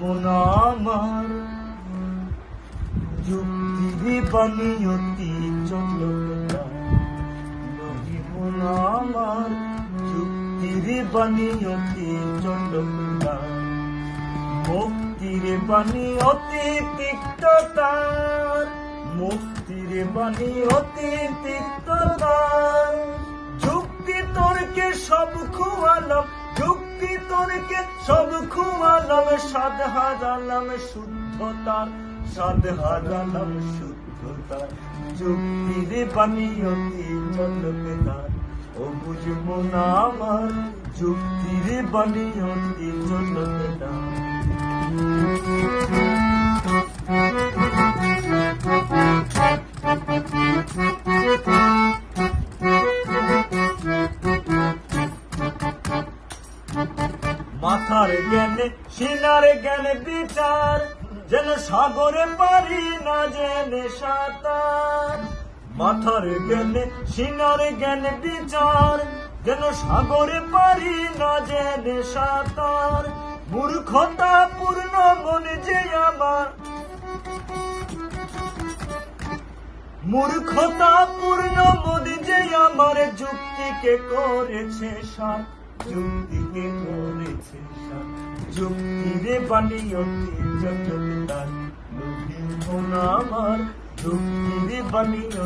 মন আমার। যুক্তির বানিয়তি চন্দ্রতা রহিব না আমার। যুক্তির বানিয়তি চন্দ্রতা মুক্তির বাণী অতি তিক্ততার। মুক্তির বাণী অতি তিক্ততার। সব খুয়ালাম সাত হারালাম শুদ্ধতার সাত হারালাম শুদ্ধতার। যুক্তির বাণী অতি ও বুঝব না আমার যুক্তির বাণী অতি মাথার জ্ঞানে সিনার জ্ঞানে বিচার। যেন সাগরে পারি না জেনে সাঁতার। মাথার জ্ঞানে সিনার জ্ঞানে বিচার। যেন সাগরে পারি না জেনে সাঁতার। মূর্খতা পূর্ণ মনে যে আমার। মূর্খতা পূর্ণ মনে যে আমার। যুক্তিকে করেছে সাত যুক্তিকে করেছে সাত যুক্তিরে বানিয়ে জগতার লোভিব না আমার। যুক্তিরে বানিয়ে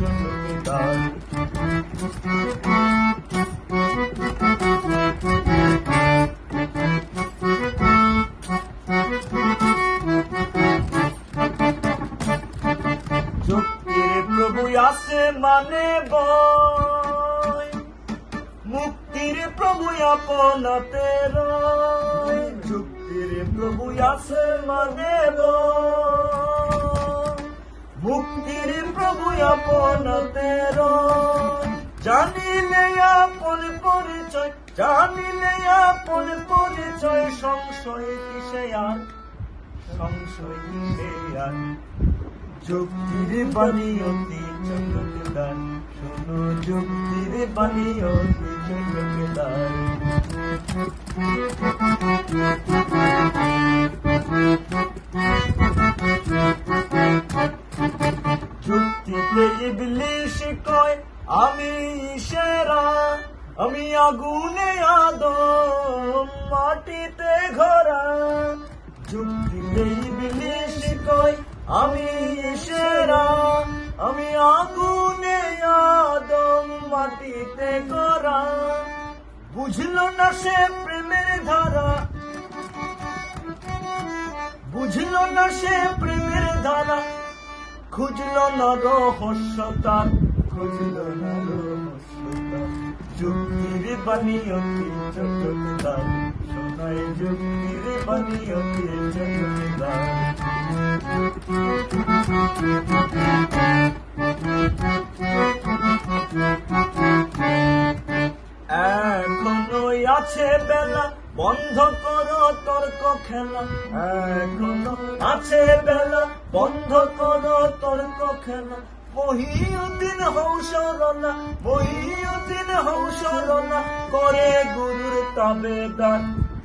জগতার যুক্তির প্রভু আসে মানে বয় মুক্তির প্রভু আপনাতে রয়। প্রভু আসে মানে মুক্তির প্রভু আপনাতে রয় জানিলে আপন পরিচয়, জানিলে আপন পরিচয়, সংশয় কিসে আর? সংশয় কিসে আর? যুক্তির বানিয়তি চন্দ্রকেদার শোনো, যুক্তির বানিয়তি চন্দ্রকেদার আমি সেরা, আমি আগুনে আদম, মাটিতে ঘরা যুক্তিতে ইবলিশ কয়, আমি সেরা, আমি আগুনে আদম, মাটিতে করা বুঝলো না সে প্রেমের ধারা বুঝলো না সে প্রেমের ধারা খুঁজলো না রহস্যতার খুঁজলো না যুক্তির বানিয়তি চটকদার শোনায় যুক্তির বানিয়তি চটকদার বন্ধ করো তর্ক খেলা। এখনও আছে বেলা। বন্ধ করো তর্ক খেলা। মহিউদ্দিন হৌসরনা মহিউদ্দিন হৌসরনা করে গুরুর তাবেদার,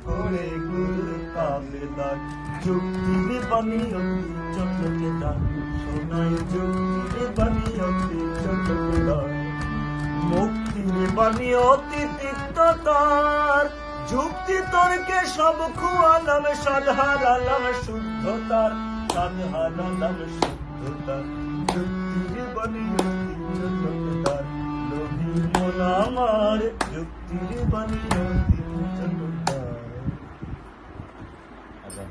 করে গুরুর তাবেদার। যুক্তি বানিয়তি চটকেদার, সোনাই যুক্তি বানিয়তি চটকেদার। মুক্তির বাণী অতি তিক্ততার যুক্তি তর্কে সব খুয়ালাম সাধারালাম শুদ্ধতার সাধারালাম শুদ্ধতার। যুক্তি বাণী যুক্তি চটকদার লোভী মন আমার যুক্তির চটকদার